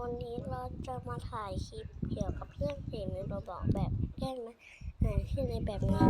วันนี้เราจะมาถ่ายคลิปเกี่ยวกับเรื่องเกมในโรบอกแบบแกล้งนะหาที่ในแบบนี้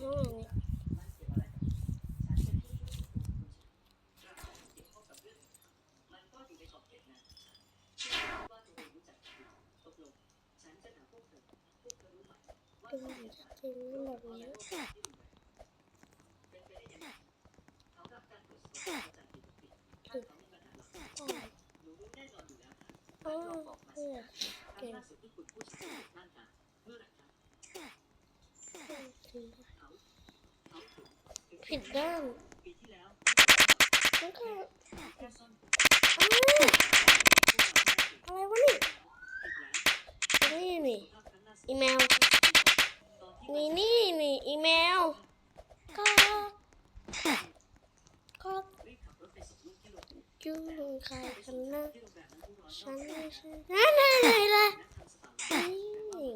อืมข้างหลังเนี่ยเป็นจริงแบบนี้อ๋อเพื่อเก่ง ผิดด้านแล้วก็อะไรวะนี่นี่นี่อีเมลนี่นี่นี่อีเมลก็ก็ยุ่งใครกันนะฉันไม่ใช่นั่นไหนล่ะนี่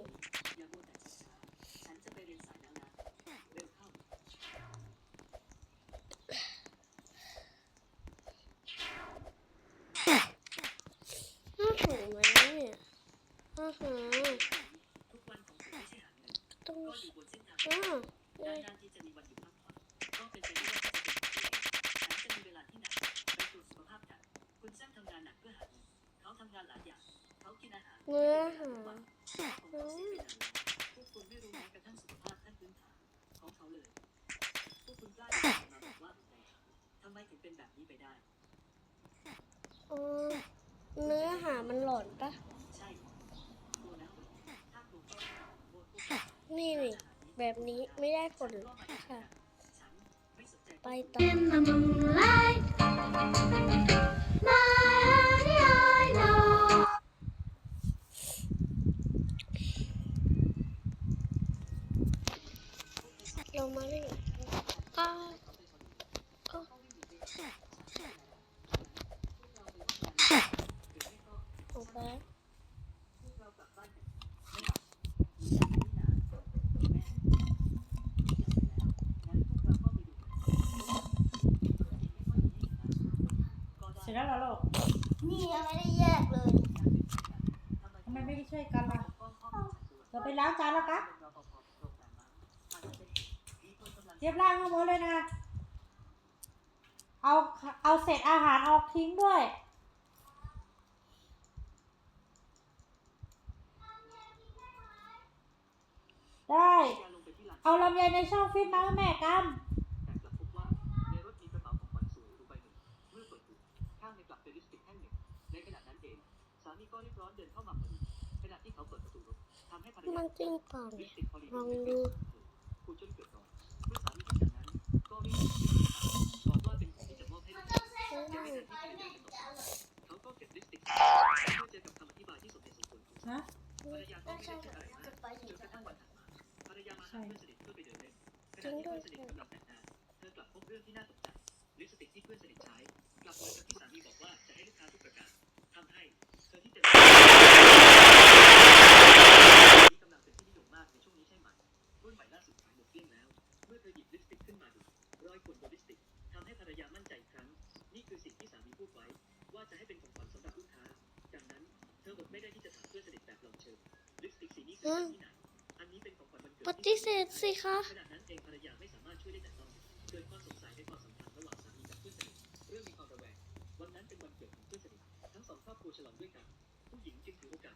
น่าถูกไหมเนี่ยอาหารต้องอ้าวเอ้ย เนื้อหาเนื้อหามันหลอนปะนี่นี่แบบนี้ไม่ได้ผลค่ะ ไปต่อ เรามาเล่นอ้าวอ้าวออกไปเสร็จแล้วเหรอลูกนี่ยังไม่ได้แยกเลย ทำไมไม่ได้ช่วยกันล่ะเราไปล้างจานแล้วกะเรี ยบร้อยทั้งหมดเลยนะ เอาเอาเศษอาหารออกทิ้งด้วยได้ เอาลำไยในช่องฟิตมาแม่กำแต่กลับพบว่าในรถมีกระเป๋าของขวัญสวยอยู่ใบหนึ่งเมื่อเปิดดูข้าง ภรรยามาหาเพื่อนสนิทเพื่อไปเดินเล่นขณะที่เพื่อนสนิทกำลังแต่งหน้าเธอกลับพบเรื่องที่น่าตกใจลิปสติกที่เพื่อนสนิทใช้กลับเหมือนกับที่สามีบอกว่าจะให้ลูกค้าทุกประการทำให้เธอที่เต็มนี้กำลังเป็นที่นิยมมากในช่วงนี้ใช่ไหมรุ่นใหม่ล่าสุดขายหมดเกลี้ยงแล้ว เมื่อเธอหยิบลิปสติกขึ้นมาดูรอยขนบนลิปสติกทำให้ภรรยามั่นใจอีกครั้ง นี่คือสิ่งที่สามีพูดไว้ ว่าจะให้เป็นของขวัญสำหรับลูกค้าจากนั้นเธออดไม่ได้ที่จะถามเพื่อนสนิทแบบลองเชิญลิปสติกสีนี้ซื้อจากที่ไหนอันนี้เป็นของขวัญวันเกิด ปฏิเสธสิคะขณะนั้นเองภรรยาไม่สามารถช่วยได้แต่ยอมเกิดความสงสัยในความสัมพันธ์ระหว่างสามีกับเพื่อนเรื่องมีคอมพิวเตอร์วันนั้นเป็นวันหยุดทั้งสองครอบครัวเฉลิมเรื่องกันผู้หญิงจึงมีโอกาส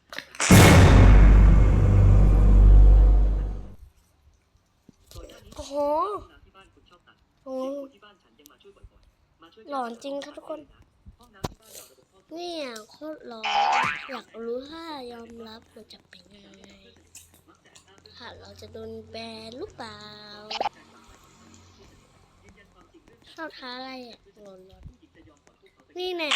โอ้โหหลอนจริงครับทุกคน เนี่ยโคตรหลอนอยากรู้ถ้ายอมรับมันจะเป็นยังไง กแต่อ้างเรื่องค่ะเราจะโดนแบนหรือเปล่ายืนยันความจริงเรื่องชอบท้าอะไรอะหลอนหลอนผู้หญิงจะยอมปล่อยพวกเขาไปนี่แน่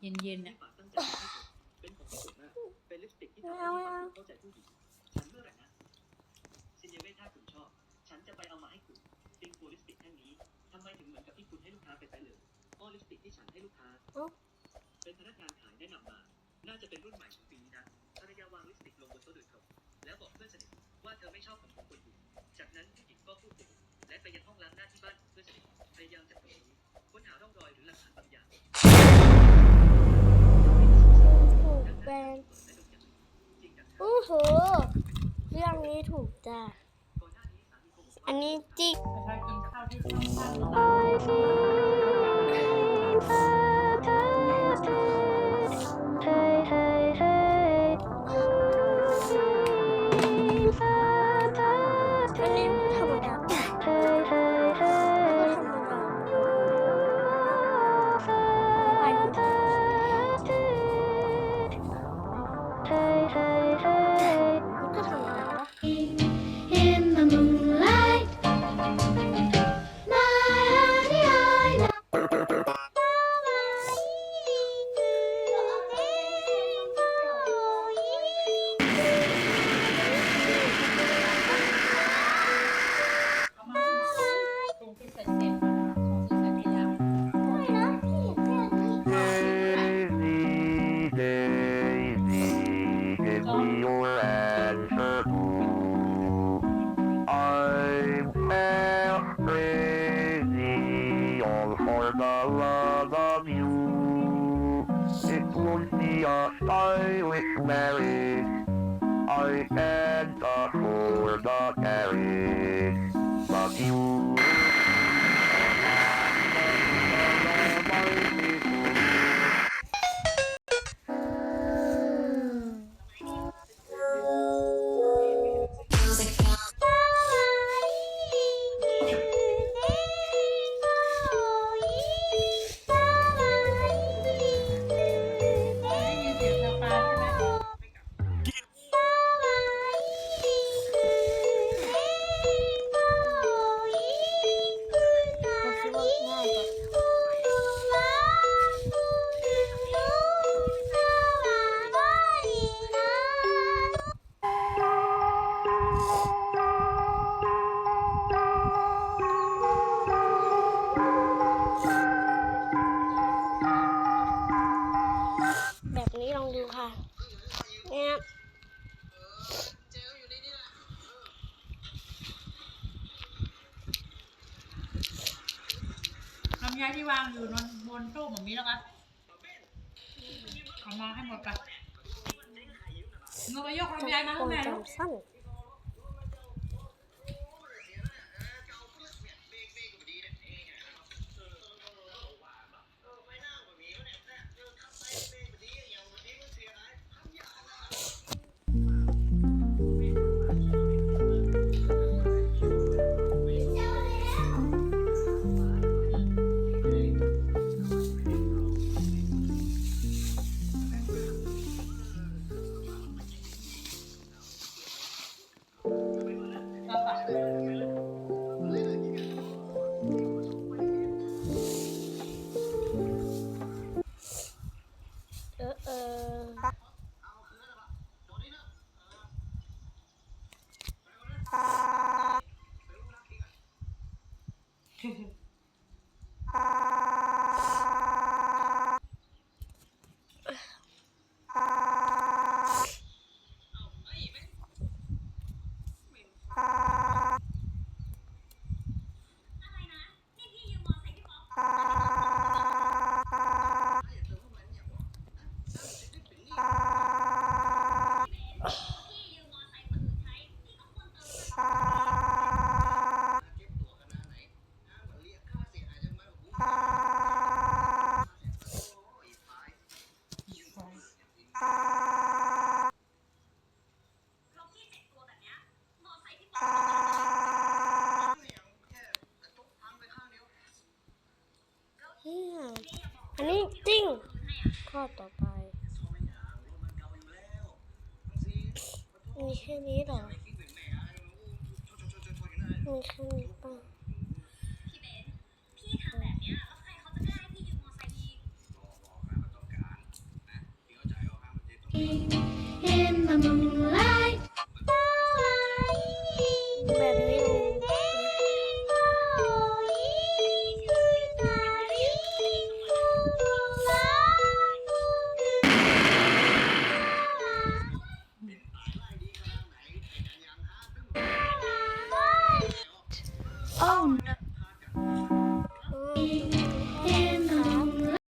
เย็นๆที่น่ะปากตั้งใจให้ผมเป็นของที่ผมมากเป็นลิปสติกที่ทำให้มีความเข้าใจผู้หญิงฉันเมื่อไหร่นะซินเยเว่ถ้าคุณชอบฉันจะไปเอามาให้คุณติงโกลิปสติกแท่งนี้ทำไมถึงเหมือนกับที่คุณให้ลูกค้าไปใช้เลยอ้อลิปสติกที่ฉันให้ลูกค้าเป็นพนักงานขายแนะนำมา น่าจะเป็นรุ่นใหม่ของปีนี้นะ แล้วบอกเพื่อนสนิทว่าเธอไม่ชอบของของคนอื่นจากนั้นผู้หญิงก็พูดถึงและไปยังห้องล้างหน้าที่บ้านของเพื่อนสนิทพยายามจะตรวจค้นหาร่องรอยหรือหลักฐานบางอย่างโอ้โหเรื่องนี้ถูกจ้ะอันนี้จิก for the love of you. It won't be a stylish marriage. I can't afford the carriage, but you. ที่วางอยู่บนบนตู้แบบนี้แล้วกันเอามาให้หมดไปเงาไปยกลำไยมาคให้งในลูก สั้น เออเอออ่า ข้อต่อไป มีแค่นี้เหรอ มีแค่นี้ป่ะ